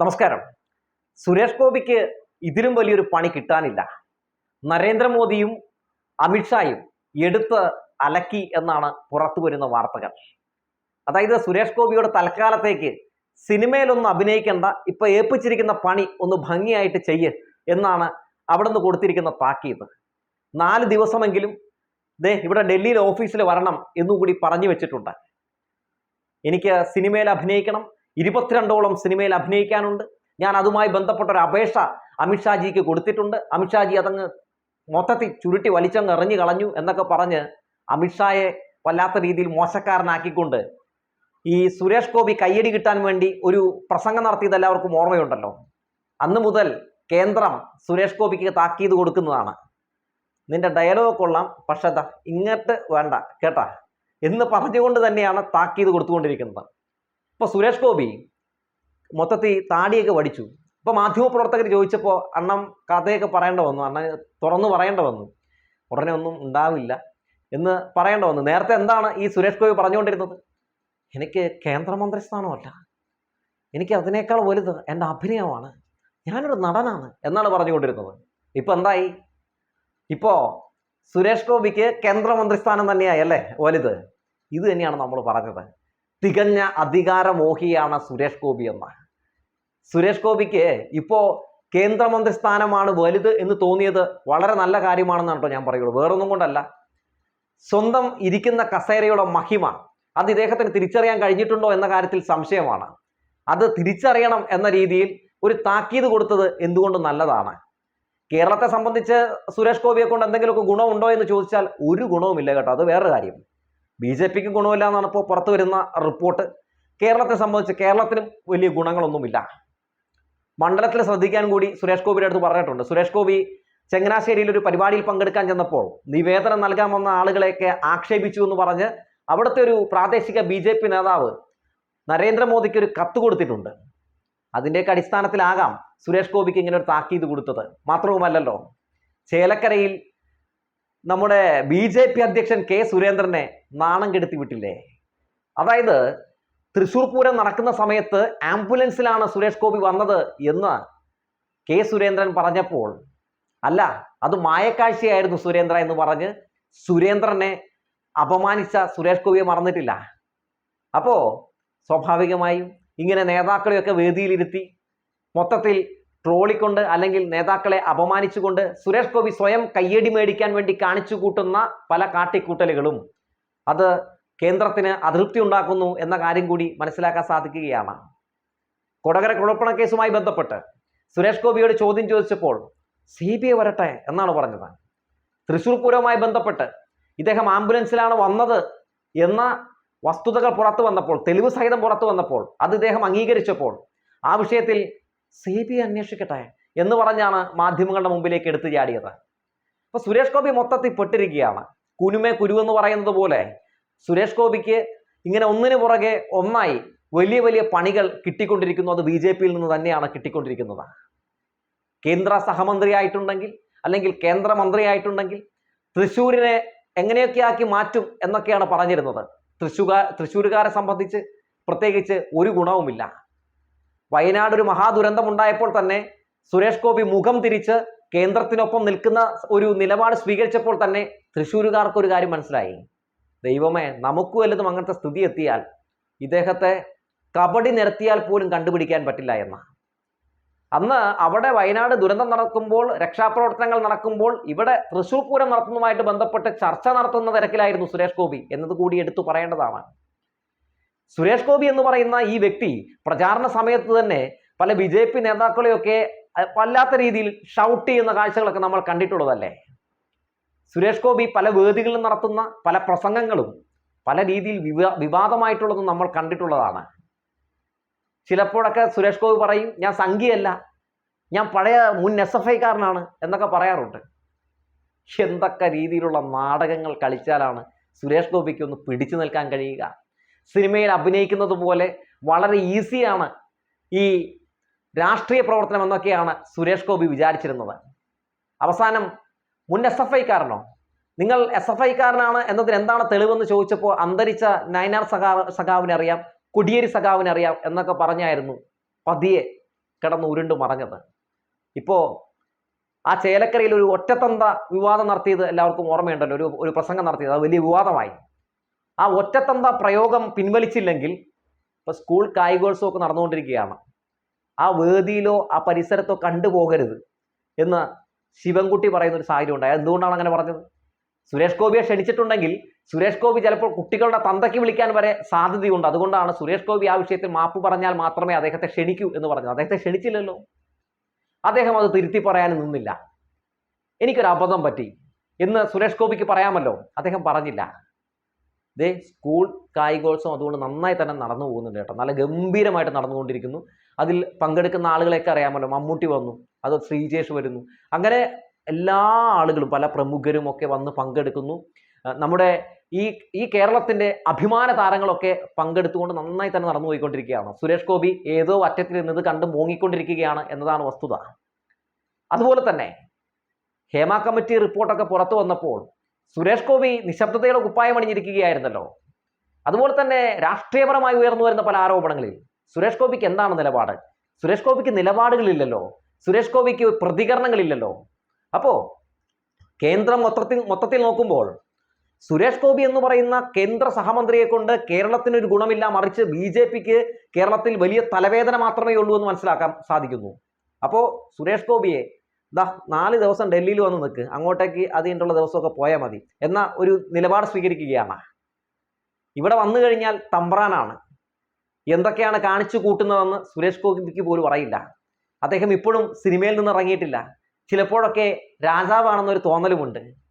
നമസ്കാരം. സുരേഷ് ഗോപിക്ക് ഇതിലും വലിയൊരു പണി കിട്ടാനില്ല. നരേന്ദ്രമോദിയും അമിത്ഷായും എടുത്ത് അലക്കി എന്നാണ് പുറത്തു വരുന്ന വാർത്തകൾ. അതായത് സുരേഷ് ഗോപിയുടെ തൽക്കാലത്തേക്ക് സിനിമയിലൊന്നും അഭിനയിക്കേണ്ട ഇപ്പൊ ഏൽപ്പിച്ചിരിക്കുന്ന പണി ഒന്ന് ഭംഗിയായിട്ട് ചെയ്യ് എന്നാണ് അവിടെ നിന്ന് കൊടുത്തിരിക്കുന്ന താക്കീത്. നാല് ദിവസമെങ്കിലും ദേ ഇവിടെ ഡൽഹിയിൽ ഓഫീസിൽ വരണം എന്നുകൂടി പറഞ്ഞു വെച്ചിട്ടുണ്ട്. എനിക്ക് സിനിമയിൽ അഭിനയിക്കണം ഇരുപത്തിരണ്ടോളം സിനിമയിൽ അഭിനയിക്കാനുണ്ട്. ഞാൻ അതുമായി ബന്ധപ്പെട്ട ഒരു അപേക്ഷ അമിത്ഷാജിക്ക് കൊടുത്തിട്ടുണ്ട്. അമിത്ഷാജി അതങ്ങ് മൊത്തത്തിൽ ചുരുട്ടി വലിച്ചങ്ങ് എറിഞ്ഞു കളഞ്ഞു എന്നൊക്കെ പറഞ്ഞ് അമിത്ഷായെ വല്ലാത്ത രീതിയിൽ മോശക്കാരനാക്കിക്കൊണ്ട് ഈ സുരേഷ് ഗോപി കയ്യടി കിട്ടാൻ വേണ്ടി ഒരു പ്രസംഗം നടത്തിയത് എല്ലാവർക്കും ഓർമ്മയുണ്ടല്ലോ. അന്ന് മുതൽ കേന്ദ്രം സുരേഷ് ഗോപിക്ക് താക്കീത് കൊടുക്കുന്നതാണ്. നിന്റെ ഡയലോഗ് കൊള്ളാം. പക്ഷെ ഇങ്ങോട്ട് വേണ്ട. കേട്ടാ. എന്ന് പറഞ്ഞുകൊണ്ട് തന്നെയാണ് താക്കീത് കൊടുത്തുകൊണ്ടിരിക്കുന്നത്. ഇപ്പോൾ സുരേഷ് ഗോപി മൊത്തത്തിൽ താടിയൊക്കെ വടിച്ചു. ഇപ്പോൾ മാധ്യമപ്രവർത്തകർ ചോദിച്ചപ്പോൾ അണ്ണം കഥയൊക്കെ പറയേണ്ട വന്നു. അണ്ണൻ തുറന്നു പറയേണ്ട വന്നു. ഉടനെ ഒന്നും ഉണ്ടാവില്ല എന്ന് പറയേണ്ട വന്നു. നേരത്തെ എന്താണ് ഈ സുരേഷ് ഗോപി പറഞ്ഞുകൊണ്ടിരുന്നത്? എനിക്ക് കേന്ദ്രമന്ത്രി സ്ഥാനമല്ല എനിക്ക് അതിനേക്കാൾ വലുത് എന്റെ അഭിനയമാണ്. ഞാനൊരു നടനാണ് എന്നാണ് പറഞ്ഞുകൊണ്ടിരുന്നത്. ഇപ്പോൾ എന്തായി? ഇപ്പോൾ സുരേഷ് ഗോപിക്ക് കേന്ദ്രമന്ത്രി സ്ഥാനം തന്നെയായി അല്ലേ? വലുത്. ഇത് തന്നെയാണ് നമ്മൾ പറഞ്ഞത്. തികഞ്ഞ അധികാരമോഹിയാണ് സുരേഷ് ഗോപി എന്ന സുരേഷ് ഗോപിക്ക് ഇപ്പോൾ കേന്ദ്രമന്ത്രി സ്ഥാനമാണ് വലുത് എന്ന് തോന്നിയത് വളരെ നല്ല കാര്യമാണെന്നാണ് കേട്ടോ ഞാൻ പറയുള്ളൂ. വേറൊന്നും കൊണ്ടല്ല. സ്വന്തം ഇരിക്കുന്ന കസേരയുടെ മഹിമ അത് ഇദ്ദേഹത്തിന് തിരിച്ചറിയാൻ കഴിഞ്ഞിട്ടുണ്ടോ എന്ന കാര്യത്തിൽ സംശയമാണ്. അത് തിരിച്ചറിയണം എന്ന രീതിയിൽ ഒരു താക്കീത് കൊടുത്തത് എന്തുകൊണ്ട് നല്ലതാണ്? കേരളത്തെ സംബന്ധിച്ച് സുരേഷ് ഗോപിയെ കൊണ്ട് എന്തെങ്കിലുമൊക്കെ ഗുണമുണ്ടോ എന്ന് ചോദിച്ചാൽ ഒരു ഗുണവുമില്ല കേട്ടോ. അത് വേറൊരു കാര്യം. ബി ജെ പിക്ക് ഗുണമില്ല എന്നാണ് ഇപ്പോൾ പുറത്തു വരുന്ന റിപ്പോർട്ട് കേരളത്തെ സംബന്ധിച്ച് കേരളത്തിനും വലിയ ഗുണങ്ങളൊന്നുമില്ല. മണ്ഡലത്തിൽ ശ്രദ്ധിക്കാൻ കൂടി സുരേഷ് ഗോപിയുടെ അടുത്ത് പറഞ്ഞിട്ടുണ്ട്. സുരേഷ് ഗോപി ചങ്ങനാശ്ശേരിയിൽ ഒരു പരിപാടിയിൽ പങ്കെടുക്കാൻ ചെന്നപ്പോൾ നിവേദനം നൽകാൻ വന്ന ആളുകളെയൊക്കെ ആക്ഷേപിച്ചു എന്ന് പറഞ്ഞ് അവിടുത്തെ ഒരു പ്രാദേശിക ബി ജെ പി നേതാവ് നരേന്ദ്രമോദിക്ക് ഒരു കത്ത് കൊടുത്തിട്ടുണ്ട്. അതിന്റെയൊക്കെ അടിസ്ഥാനത്തിലാകാം സുരേഷ് ഗോപിക്ക് ഇങ്ങനെ ഒരു താക്കീത് കൊടുത്തത്. മാത്രവുമല്ലല്ലോ ചേലക്കരയിൽ നമ്മുടെ ബി ജെ പി അധ്യക്ഷൻ കെ സുരേന്ദ്രനെ നാണം കെടുത്തി വിട്ടില്ലേ? അതായത് തൃശൂർ പൂരം നടക്കുന്ന സമയത്ത് ആംബുലൻസിലാണ് സുരേഷ് ഗോപി വന്നത് എന്ന് കെ സുരേന്ദ്രൻ പറഞ്ഞപ്പോൾ അല്ല അത് മായക്കാഴ്ചയായിരുന്നു സുരേന്ദ്ര എന്ന് പറഞ്ഞ് സുരേന്ദ്രനെ അപമാനിച്ച സുരേഷ് ഗോപിയെ മറന്നിട്ടില്ല. അപ്പോ സ്വാഭാവികമായും ഇങ്ങനെ നേതാക്കളെയൊക്കെ വേദിയിലിരുത്തി മൊത്തത്തിൽ ട്രോളിക്കൊണ്ട് അല്ലെങ്കിൽ നേതാക്കളെ അപമാനിച്ചുകൊണ്ട് സുരേഷ് ഗോപി സ്വയം കയ്യടി മേടിക്കാൻ വേണ്ടി കാണിച്ചു കൂട്ടുന്ന പല കാട്ടിക്കൂട്ടലുകളും അത് കേന്ദ്രത്തിന് അതൃപ്തി ഉണ്ടാക്കുന്നു എന്ന കാര്യം കൂടി മനസ്സിലാക്കാൻ സാധിക്കുകയാണ്. കൊടകര കുഴപ്പണ കേസുമായി ബന്ധപ്പെട്ട് സുരേഷ് ഗോപിയോട് ചോദ്യം ചോദിച്ചപ്പോൾ സി ബി ഐ വരട്ടെ എന്നാണ് പറഞ്ഞത്. തൃശൂർ പൂരവുമായി ബന്ധപ്പെട്ട് ഇദ്ദേഹം ആംബുലൻസിലാണ് വന്നത് എന്ന വസ്തുതകൾ പുറത്തു വന്നപ്പോൾ തെളിവ് സഹിതം പുറത്തു വന്നപ്പോൾ അത് ഇദ്ദേഹം അംഗീകരിച്ചപ്പോൾ ആ വിഷയത്തിൽ സി ബി ഐ അന്വേഷിക്കട്ടെ എന്ന് പറഞ്ഞാണ് മാധ്യമങ്ങളുടെ മുമ്പിലേക്ക് എടുത്തു ചാടിയത്. അപ്പൊ സുരേഷ് ഗോപി മൊത്തത്തിൽ പെട്ടിരിക്കുകയാണ്. കുനുമേ കുരു എന്ന് പറയുന്നത് പോലെ സുരേഷ് ഗോപിക്ക് ഇങ്ങനെ ഒന്നിനു പുറകെ ഒന്നായി വലിയ വലിയ പണികൾ കിട്ടിക്കൊണ്ടിരിക്കുന്നു. അത് ബി ജെ പിയിൽ നിന്ന് തന്നെയാണ് കിട്ടിക്കൊണ്ടിരിക്കുന്നത്. കേന്ദ്ര സഹമന്ത്രിയായിട്ടുണ്ടെങ്കിൽ അല്ലെങ്കിൽ കേന്ദ്രമന്ത്രിയായിട്ടുണ്ടെങ്കിൽ തൃശ്ശൂരിനെ എങ്ങനെയൊക്കെ ആക്കി മാറ്റും എന്നൊക്കെയാണ് പറഞ്ഞിരുന്നത്. തൃശ്ശൂകാർ തൃശ്ശൂരുകാരെ സംബന്ധിച്ച് പ്രത്യേകിച്ച് ഒരു ഗുണവുമില്ല. വയനാട് ഒരു മഹാദുരന്തം ഉണ്ടായപ്പോൾ തന്നെ സുരേഷ് ഗോപി മുഖം തിരിച്ച് കേന്ദ്രത്തിനൊപ്പം നിൽക്കുന്ന ഒരു നിലപാട് സ്വീകരിച്ചപ്പോൾ തന്നെ തൃശ്ശൂരുകാർക്ക് ഒരു കാര്യം മനസ്സിലായി. ദൈവമേ നമുക്ക് വല്ലതും അങ്ങനത്തെ സ്ഥിതി എത്തിയാൽ ഇദ്ദേഹത്തെ കബഡി നിരത്തിയാൽ പോലും കണ്ടുപിടിക്കാൻ പറ്റില്ല എന്ന. അന്ന് അവിടെ വയനാട് ദുരന്തം നടക്കുമ്പോൾ രക്ഷാപ്രവർത്തനങ്ങൾ നടക്കുമ്പോൾ ഇവിടെ തൃശൂർ പൂരം നടത്തുന്നതുമായിട്ട് ബന്ധപ്പെട്ട് ചർച്ച നടത്തുന്ന തിരക്കിലായിരുന്നു സുരേഷ് ഗോപി എന്നത് കൂടി എടുത്തു പറയേണ്ടതാണ്. സുരേഷ് ഗോപി എന്ന് പറയുന്ന ഈ വ്യക്തി പ്രചാരണ സമയത്ത് തന്നെ പല ബി ജെ പി നേതാക്കളെയൊക്കെ വല്ലാത്ത രീതിയിൽ ഷൗട്ട് ചെയ്യുന്ന കാഴ്ചകളൊക്കെ നമ്മൾ കണ്ടിട്ടുള്ളതല്ലേ? സുരേഷ് ഗോപി പല വേദികളിലും നടത്തുന്ന പല പ്രസംഗങ്ങളും പല രീതിയിൽ വിവാ വിവാദമായിട്ടുള്ളതും നമ്മൾ കണ്ടിട്ടുള്ളതാണ്. ചിലപ്പോഴൊക്കെ സുരേഷ് ഗോപി പറയും ഞാൻ സംഖ്യയല്ല ഞാൻ പഴയ മുൻ എസ് എഫ് ഐക്കാരനാണ് എന്നൊക്കെ പറയാറുണ്ട്. എന്തൊക്കെ രീതിയിലുള്ള നാടകങ്ങൾ കളിച്ചാലാണ് സുരേഷ് ഗോപിക്ക് ഒന്ന് പിടിച്ചു നിൽക്കാൻ കഴിയുക? സിനിമയിൽ അഭിനയിക്കുന്നത് പോലെ വളരെ ഈസിയാണ് ഈ രാഷ്ട്രീയ പ്രവർത്തനം എന്നൊക്കെയാണ് സുരേഷ് ഗോപി വിചാരിച്ചിരുന്നത്. അവസാനം മുൻ എസ് എഫ് ഐക്കാരനോ നിങ്ങൾ എസ് എഫ് ഐക്കാരനാണ് എന്നതിന് എന്താണ് തെളിവെന്ന് ചോദിച്ചപ്പോൾ അന്തരിച്ച നയനാർ സഖാ സഖാവിനെ അറിയാം കുടിയേരി സഖാവിനെ അറിയാം എന്നൊക്കെ പറഞ്ഞായിരുന്നു പതിയെ കിടന്ന് ഉരുണ്ട് മറഞ്ഞത്. ഇപ്പോൾ ആ ചേലക്കരയിൽ ഒരു ഒറ്റത്തന്ത വിവാദം നടത്തിയത് എല്ലാവർക്കും ഓർമ്മയുണ്ടല്ലോ ഒരു ഒരു പ്രസംഗം നടത്തിയത് അത് വലിയ വിവാദമായി. ആ ഒറ്റത്തന്ത പ്രയോഗം പിൻവലിച്ചില്ലെങ്കിൽ ഇപ്പൊ സ്കൂൾ കായികോത്സവം ഒക്കെ നടന്നുകൊണ്ടിരിക്കുകയാണ്. ആ വേദിയിലോ ആ പരിസരത്തോ കണ്ടുപോകരുത് എന്ന് ശിവൻകുട്ടി പറയുന്ന ഒരു സാഹചര്യം ഉണ്ടായത് എന്തുകൊണ്ടാണ് അങ്ങനെ പറഞ്ഞത്? സുരേഷ് ഗോപിയെ ക്ഷണിച്ചിട്ടുണ്ടെങ്കിൽ സുരേഷ് ഗോപി ചിലപ്പോൾ കുട്ടികളുടെ തന്തയ്ക്ക് വിളിക്കാൻ വരെ സാധ്യതയുണ്ട്. അതുകൊണ്ടാണ് സുരേഷ് ഗോപി ആ വിഷയത്തിൽ മാപ്പ് പറഞ്ഞാൽ മാത്രമേ അദ്ദേഹത്തെ ക്ഷണിക്കൂ എന്ന് പറഞ്ഞത്. അദ്ദേഹത്തെ ക്ഷണിച്ചില്ലല്ലോ. അദ്ദേഹം അത് തിരുത്തി പറയാൻ നിന്നില്ല. എനിക്കൊരു അബദ്ധം പറ്റി എന്ന് സുരേഷ് ഗോപിക്ക് പറയാമല്ലോ. അദ്ദേഹം പറഞ്ഞില്ല. ദേ സ്കൂൾ കായികോത്സവം അതുകൊണ്ട് നന്നായി തന്നെ നടന്നു പോകുന്നുണ്ട് കേട്ടോ. നല്ല ഗംഭീരമായിട്ട് നടന്നുകൊണ്ടിരിക്കുന്നു. അതിൽ പങ്കെടുക്കുന്ന ആളുകളെയൊക്കെ അറിയാമല്ലോ. മമ്മൂട്ടി വന്നു അത് ശ്രീജേഷ് വരുന്നു. അങ്ങനെ എല്ലാ ആളുകളും പല പ്രമുഖരും ഒക്കെ വന്ന് പങ്കെടുക്കുന്നു. നമ്മുടെ ഈ ഈ കേരളത്തിന്റെ അഭിമാന താരങ്ങളൊക്കെ പങ്കെടുത്തുകൊണ്ട് നന്നായി തന്നെ നടന്നു പോയിക്കൊണ്ടിരിക്കുകയാണ്. സുരേഷ് ഗോപി ഏതോ അറ്റത്തിൽ നിന്നത് കണ്ട് മൂങ്ങിക്കൊണ്ടിരിക്കുകയാണ് എന്നതാണ് വസ്തുത. അതുപോലെ തന്നെ ഹേമ കമ്മിറ്റി റിപ്പോർട്ടൊക്കെ പുറത്തു വന്നപ്പോൾ സുരേഷ് ഗോപി നിശബ്ദതയുടെ കുപ്പായം അണിഞ്ഞിരിക്കുകയായിരുന്നല്ലോ. അതുപോലെ തന്നെ രാഷ്ട്രീയപരമായി ഉയർന്നു വരുന്ന പല ആരോപണങ്ങളിൽ സുരേഷ് ഗോപിക്ക് എന്താണ് നിലപാട്? സുരേഷ് ഗോപിക്ക് നിലപാടുകളില്ലല്ലോ. സുരേഷ് ഗോപിക്ക് പ്രതികരണങ്ങളില്ലല്ലോ. അപ്പോ കേന്ദ്രം മൊത്തത്തിൽ മൊത്തത്തിൽ നോക്കുമ്പോൾ സുരേഷ് ഗോപി എന്ന് പറയുന്ന കേന്ദ്ര സഹമന്ത്രിയെ കൊണ്ട് കേരളത്തിന് ഒരു ഗുണമില്ല മറിച്ച് ബി ജെ പിക്ക് കേരളത്തിൽ വലിയ തലവേദന മാത്രമേ ഉള്ളൂ എന്ന് മനസ്സിലാക്കാൻ സാധിക്കുന്നു. അപ്പോൾ സുരേഷ് ഗോപിയെ ദാ നാല് ദിവസം ഡൽഹിയിൽ വന്ന് നിൽക്ക് അങ്ങോട്ടേക്ക് അത് കഴിഞ്ഞിട്ടുള്ള ദിവസമൊക്കെ പോയാൽ മതി. എന്ന ഒരു നിലപാട് സ്വീകരിക്കുകയാണ്. ഇവിടെ വന്നു കഴിഞ്ഞാൽ തമ്പ്രാനാണ്. എന്തൊക്കെയാണ് കാണിച്ചു കൂട്ടുന്നതെന്ന് സുരേഷ് ഗോപിക്ക് പോലും അറിയില്ല. അദ്ദേഹം ഇപ്പോഴും സിനിമയിൽ നിന്ന് ഇറങ്ങിയിട്ടില്ല. ചിലപ്പോഴൊക്കെ രാജാവാണെന്നൊരു തോന്നലുമുണ്ട്.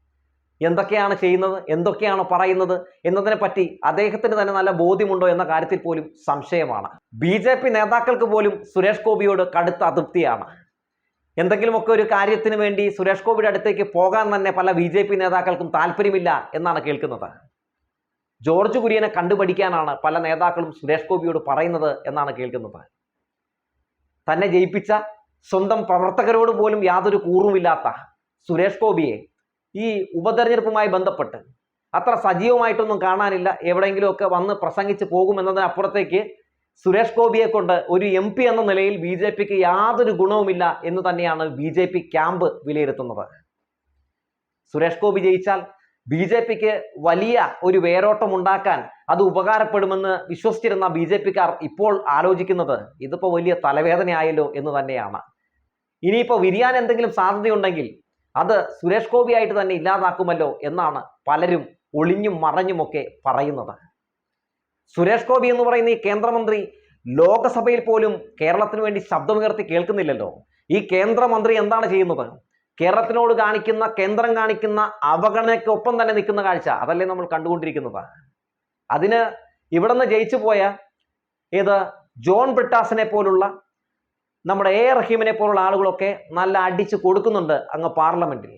എന്തൊക്കെയാണ് ചെയ്യുന്നത്? എന്തൊക്കെയാണ് പറയുന്നത്? എന്നതിനെ പറ്റി അദ്ദേഹത്തിന് തന്നെ നല്ല ബോധ്യമുണ്ടോ എന്ന കാര്യത്തിൽ പോലും സംശയമാണ്. ബി നേതാക്കൾക്ക് പോലും സുരേഷ് ഗോപിയോട് കടുത്ത അതൃപ്തിയാണ്. എന്തെങ്കിലുമൊക്കെ ഒരു കാര്യത്തിന് വേണ്ടി സുരേഷ് ഗോപിയുടെ അടുത്തേക്ക് പോകാൻ തന്നെ പല ബി ജെ പി നേതാക്കൾക്കും താല്പര്യമില്ല എന്നാണ് കേൾക്കുന്നത്. ജോർജ് കുര്യനെ കണ്ടുപഠിക്കാനാണ് പല നേതാക്കളും സുരേഷ് ഗോപിയോട് പറയുന്നത് എന്നാണ് കേൾക്കുന്നത്. തന്നെ ജയിപ്പിച്ച സ്വന്തം പ്രവർത്തകരോട് പോലും യാതൊരു കൂറുമില്ലാത്ത സുരേഷ് ഗോപിയെ ഈ ഉപതെരഞ്ഞെടുപ്പുമായി ബന്ധപ്പെട്ട് അത്ര സജീവമായിട്ടൊന്നും കാണാനില്ല. എവിടെയെങ്കിലുമൊക്കെ വന്ന് പ്രസംഗിച്ച് പോകുമെന്നതിനപ്പുറത്തേക്ക് സുരേഷ് ഗോപിയെ കൊണ്ട് ഒരു എം പി എന്ന നിലയിൽ ബി ജെ പിക്ക് യാതൊരു ഗുണവുമില്ല എന്ന് തന്നെയാണ് ബി ജെ പി ക്യാമ്പ് വിലയിരുത്തുന്നത്. സുരേഷ് ഗോപി ജയിച്ചാൽ ബി ജെ പിക്ക് വലിയ ഒരു വേരോട്ടം ഉണ്ടാക്കാൻ അത് ഉപകാരപ്പെടുമെന്ന് വിശ്വസിച്ചിരുന്ന ബി ജെ പിക്കാർ ഇപ്പോൾ ആലോചിക്കുന്നത് ഇതിപ്പോ വലിയ തലവേദനയായല്ലോ എന്ന് തന്നെയാണ്. ഇനിയിപ്പോ വിരിയാൻ എന്തെങ്കിലും സാധ്യതയുണ്ടെങ്കിൽ അത് സുരേഷ് ഗോപിയായിട്ട് തന്നെ ഇല്ലാതാക്കുമല്ലോ എന്നാണ് പലരും ഒളിഞ്ഞും മറഞ്ഞുമൊക്കെ പറയുന്നത്. സുരേഷ് ഗോപി എന്ന് പറയുന്ന ഈ കേന്ദ്രമന്ത്രി ലോകസഭയിൽ പോലും കേരളത്തിന് വേണ്ടി ശബ്ദമുയർത്തി കേൾക്കുന്നില്ലല്ലോ. ഈ കേന്ദ്രമന്ത്രി എന്താണ് ചെയ്യുന്നത്? കേരളത്തിനോട് കാണിക്കുന്ന കേന്ദ്രം കാണിക്കുന്ന അവഗണനയ്ക്കൊപ്പം തന്നെ നിൽക്കുന്ന കാഴ്ച അതല്ലേ നമ്മൾ കണ്ടുകൊണ്ടിരിക്കുന്നത്? അതിന് ഇവിടെ നിന്ന് ജയിച്ചു പോയ ഏത് ജോൺ ബ്രിട്ടാസിനെ പോലുള്ള നമ്മുടെ എ റഹീമിനെ പോലുള്ള ആളുകളൊക്കെ നല്ല അടിച്ചു കൊടുക്കുന്നുണ്ട് അങ്ങ് പാർലമെന്റിൽ.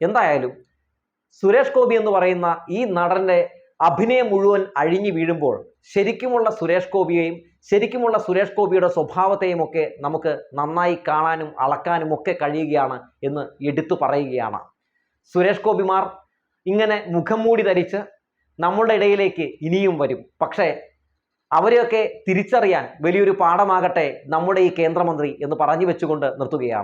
എന്തായാലും സുരേഷ് ഗോപി എന്ന് പറയുന്ന ഈ നടന്റെ അഭിനയം മുഴുവൻ അഴിഞ്ഞു വീഴുമ്പോൾ ശരിക്കുമുള്ള സുരേഷ് ഗോപിയെയും ശരിക്കുമുള്ള സുരേഷ് ഗോപിയുടെ സ്വഭാവത്തെയും ഒക്കെ നമുക്ക് നന്നായി കാണാനും അളക്കാനും ഒക്കെ കഴിയുകയാണ് എന്ന് എടുത്തു പറയുകയാണ്. സുരേഷ് ഗോപിമാർ ഇങ്ങനെ മുഖം മൂടി ധരിച്ച് നമ്മളുടെ ഇടയിലേക്ക് ഇനിയും വരും. പക്ഷേ അവരെയൊക്കെ തിരിച്ചറിയാൻ വലിയൊരു പാഠമാകട്ടെ നമ്മുടെ ഈ കേന്ദ്രമന്ത്രി എന്ന് പറഞ്ഞു വെച്ചുകൊണ്ട് നിർത്തുകയാണ്.